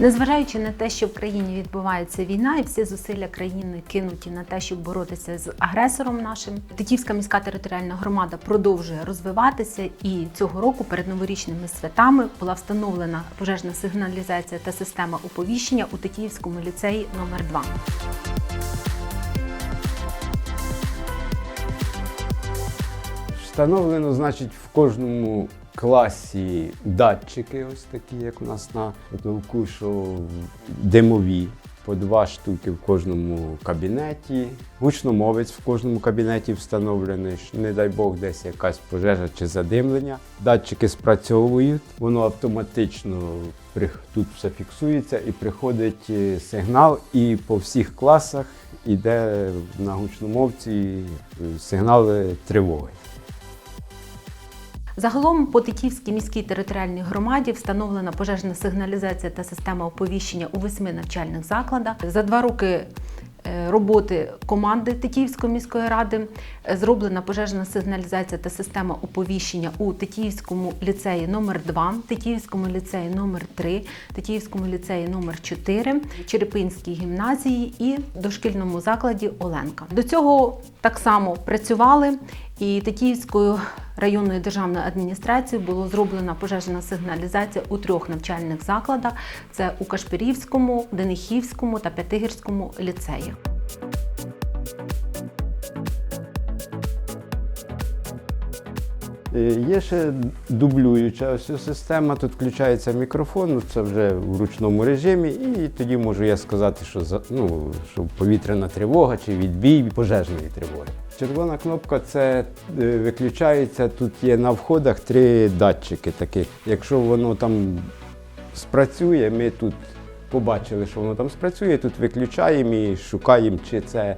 Незважаючи на те, що в країні відбувається війна, і всі зусилля країни кинуті на те, щоб боротися з агресором нашим, Тетіївська міська територіальна громада продовжує розвиватися. І цього року перед новорічними святами була встановлена пожежна сигналізація та система оповіщення у Тетіївському ліцеї номер 2 Встановлено, значить, в кожному класі датчики, ось такі, як у нас на потолку, що димові, по два штуки в кожному кабінеті. Гучномовець в кожному кабінеті встановлений, не дай Бог, десь якась пожежа чи задимлення. Датчики спрацьовують, воно автоматично тут все фіксується і приходить е, сигнал, і по всіх класах іде на гучномовці е, сигнали тривоги. Загалом по Тетіївській міській територіальній громаді встановлена пожежна сигналізація та система оповіщення у восьми навчальних закладах. За два роки е, роботи команди Тетіївської міської ради е, зроблена пожежна сигналізація та система оповіщення у Тетіївському ліцеї номер 2 Тетіївському ліцеї номер 3 Тетіївському ліцеї номер 4 Черепинській гімназії і дошкільному закладі Оленка. До цього так само працювали і Тетіївською районною державною адміністрацією було зроблена пожежна сигналізація у трьох навчальних закладах: це у Кашпирівському, Денихівському та П'ятигірському ліцеях. Є ще дублююча ось система. Тут включається мікрофон, ну, це вже в ручному режимі, і тоді можу я сказати, що за- ну, що повітряна тривога чи відбій пожежної тривоги. Червона кнопка це е, виключається. Тут є на входах три датчики таких. Якщо воно там спрацює, ми тут побачили, що воно там спрацює, тут виключаємо і шукаємо, чи це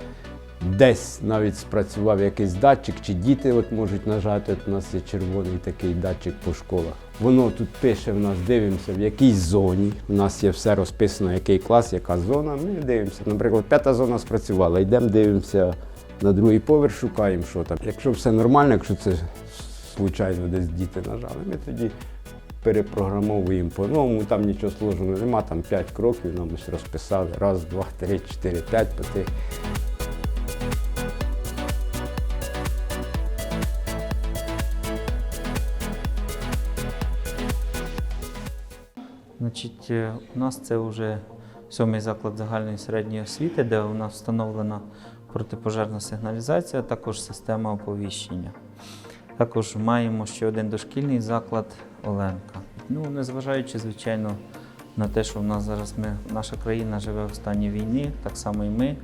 десь навіть спрацював якийсь датчик, чи діти от можуть нажати. От у нас є червоний такий датчик по школах. Воно тут пише в нас, дивимося, в якій зоні. У нас є все розписано, який клас, яка зона. Ми дивимося. Наприклад, п'ята зона спрацювала. Йдемо, дивимося на другий поверх, шукаємо, що там. Якщо все нормально, якщо це случайно десь діти нажали, ми тоді перепрограмовуємо по-новому, там нічого сложного нема, там 5 кроків нам ось розписали. Раз, два, три, чотири, п'ять по Значить, е, у нас це вже сьомий заклад загальної середньої освіти, де у нас встановлена протипожежна сигналізація, також система оповіщення. Також маємо ще один дошкільний заклад Оленка. Ну, незважаючи, звичайно, на те, що в нас зараз ми, наша країна живе в стані війни, так само і ми,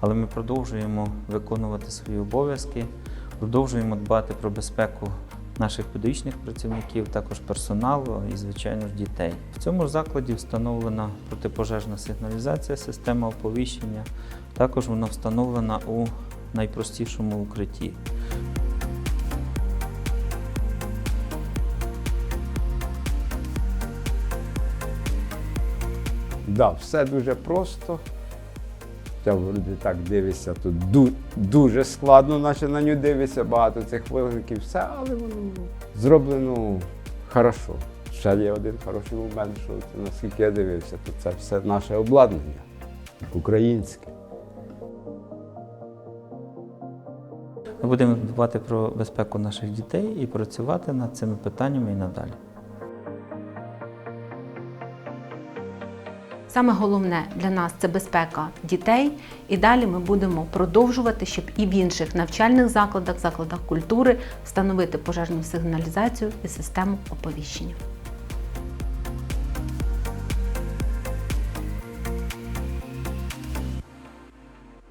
але ми продовжуємо виконувати свої обов'язки, продовжуємо дбати про безпеку наших педагогічних працівників, також персоналу і, звичайно ж, дітей. В цьому ж закладі встановлена протипожежна сигналізація, система оповіщення. Також вона встановлена у найпростішому укритті. Да, все дуже просто. Хоча так дивишся, ду- дуже складно, наче на нього дивишся, багато цих виників, все, але воно зроблено хорошо. Ще є один хороший момент, що наскільки я дивився, то це все наше обладнання українське. Ми будемо дбати про безпеку наших дітей і працювати над цими питаннями і надалі. Саме головне для нас це безпека дітей, і далі ми будемо продовжувати, щоб і в інших навчальних закладах, закладах культури встановити пожежну сигналізацію і систему оповіщення.